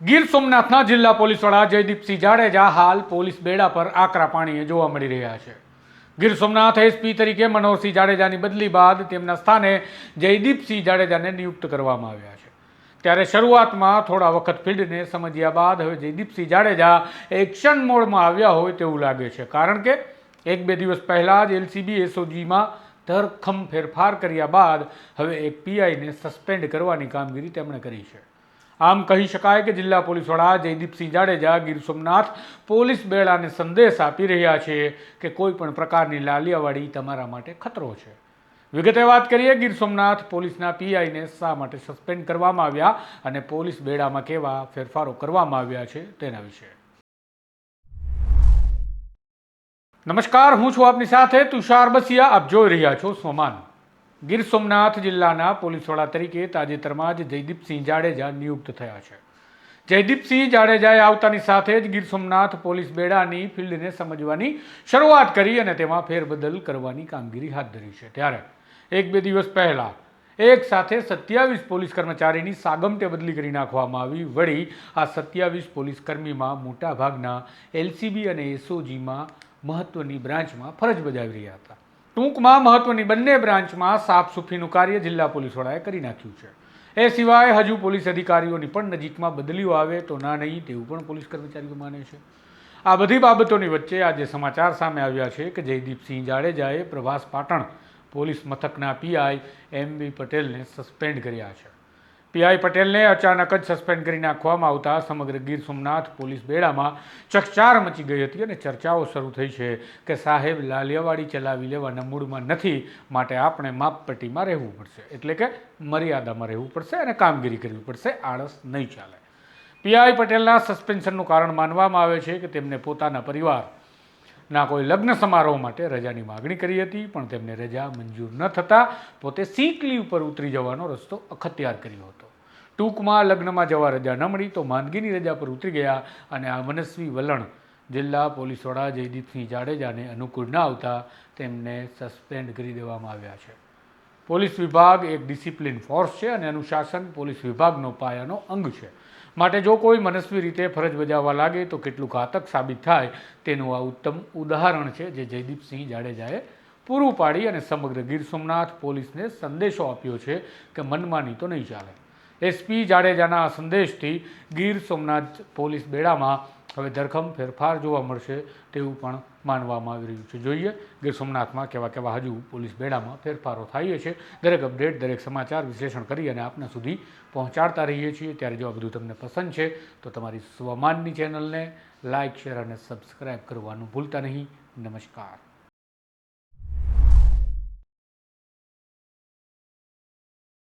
ગીર સોમનાથના જિલ્લા પોલીસ વડા જયદીપસિંહ જાડેજા હાલ પોલીસ બેડા પર આકરા પાણીએ જોવા મળી રહ્યા છે. ગીર સોમનાથ એસપી તરીકે મનોહરસિંહ જાડેજાની બદલી બાદ તેમના સ્થાને જયદીપસિંહ જાડેજાને નિયુક્ત કરવામાં આવ્યા છે. ત્યારે શરૂઆતમાં થોડા વખત ફિલ્ડને સમજ્યા બાદ હવે જયદીપસિંહ જાડેજા એક્શન મોડમાં આવ્યા હોય તેવું લાગે છે. કારણ કે એક બે દિવસ પહેલાં જ એલસીબી એસઓજીમાં ધરખમ ફેરફાર કર્યા બાદ હવે એક પીઆઈને સસ્પેન્ડ કરવાની કામગીરી તેમણે કરી છે. આમ કહી શકાય કે જિલ્લા પોલીસ વડા જયદીપસિંહ જાડેજા, ગીર સોમનાથ પોલીસ બેડાને સંદેશ આપી રહ્યા છે કે કોઈ પણ પ્રકારની લાલિયાવાડી તમારા માટે ખતરો છે. વિગતે વાત કરીએ, ગીર સોમનાથ પોલીસના પીઆઈને શા માટે સસ્પેન્ડ કરવામાં આવ્યા અને પોલીસ બેડામાં કેવા ફેરફારો કરવામાં આવ્યા છે તેના વિશે. નમસ્કાર, હું છું આપની સાથે તુષાર બસિયા. આપ જોઈ રહ્યા છો સોમાન ગીર સોમનાથ જિલ્લાના પોલીસ વડા તરીકે તાજેતરમાં જ જયદીપસિંહ જાડેજા નિયુક્ત થયા છે. જયદીપસિંહ જાડેજાએ આવતાની સાથે જ ગીર સોમનાથ પોલીસ બેડાની ફિલ્ડને સમજવાની શરૂઆત કરી અને તેમાં ફેરબદલ કરવાની કામગીરી હાથ ધરી છે. ત્યારે એક બે દિવસ પહેલાં એક સાથે સત્યાવીસ પોલીસ કર્મચારીની સાગમટે બદલી કરી નાખવામાં આવી. વળી આ સત્યાવીસ પોલીસ કર્મીમાં મોટાભાગના એલસીબી અને એસઓજીમાં મહત્ત્વની બ્રાન્ચમાં ફરજ બજાવી રહ્યા હતા. ટૂંકમાં મહત્વની બંને બ્રાન્ચમાં સાફસૂફીનું કાર્ય જિલ્લા પોલીસ વડાએ કરી નાખ્યું છે. એ સિવાય હજુ પોલીસ અધિકારીઓની પણ નજીકમાં બદલીઓ આવે તો ના નહીં તેવું પણ પોલીસ કર્મચારીઓ માને છે. આ બધી બાબતોની વચ્ચે આજે સમાચાર સામે આવ્યા છે કે જયદીપસિંહ જાડેજાએ પ્રભાસ પાટણ પોલીસ મથકના પીઆઈ એમ બી પટેલને સસ્પેન્ડ કર્યા છે. પીઆઈ પટેલને અચાનક જ સસ્પેન્ડ કરી નાખવામાં આવતા સમગ્ર ગીર સોમનાથ પોલીસ બેડામાં ચકચાર મચી ગઈ હતી અને ચર્ચાઓ શરૂ થઈ છે કે સાહેબ લાલિયાવાડી ચલાવી લેવાના મૂડમાં નથી, માટે આપણે માપપટ્ટીમાં રહેવું પડશે. એટલે કે મર્યાદામાં રહેવું પડશે અને કામગીરી કરવી પડશે. આળસ નહીં ચાલે. પીઆઈ પટેલના સસ્પેન્શનનું કારણ માનવામાં આવે છે કે તેમને પોતાના પરિવાર ના કોઈ લગ્ન સમારોહ માટે રજાની માગણી કરી હતી, પણ તેમને રજા મંજૂર ન થતાં પોતે સીક લીવ પર ઉતરી જવાનો રસ્તો અખત્યાર કર્યો હતો. ટૂંકમાં લગ્નમાં જવા રજા ન મળી તો માંદગીની રજા પર ઉતરી ગયા અને આ મનસ્વી વલણ જિલ્લા પોલીસ વડા જયદીપસિંહ જાડેજાને અનુકૂળ ન આવતા તેમને સસ્પેન્ડ કરી દેવામાં આવ્યા છે. પોલીસ વિભાગ એક ડિસિપ્લિન ફોર્સ છે અને અનુશાસન પોલીસ વિભાગનો પાયાનો અંગ છે. માટે જો કોઈ મનસ્વી રીતે ફરજ બજાવવા લાગે તો કેટલું ઘાતક સાબિત થાય તેનું આ ઉત્તમ ઉદાહરણ છે જે જયદીપસિંહ જાડેજાએ પૂરું પાડી અને સમગ્ર ગીર સોમનાથ પોલીસને સંદેશો આપ્યો છે કે મનમાની તો નહીં ચાલે. એસપી જાડેજાના સંદેશથી ગીર સોમનાથ પોલીસ બેડામાં હવે ધરખમ ફેરફાર જોવા મળશે તેવું પણ માનવામાં આવી રહ્યું છે. જોઈએ ગીર સોમનાથમાં કેવા કેવા હજુ પોલીસ બેડામાં ફેરફારો થાય છે. દરેક અપડેટ, દરેક સમાચાર વિશ્લેષણ કરી અને આપના સુધી પહોંચાડતા રહીએ છીએ. ત્યારે જો આ બધું તમને પસંદ છે, તો તમારી સ્વમાનની ચેનલને લાઇક શેર અને સબસ્ક્રાઈબ કરવાનું ભૂલતા નહીં. નમસ્કાર.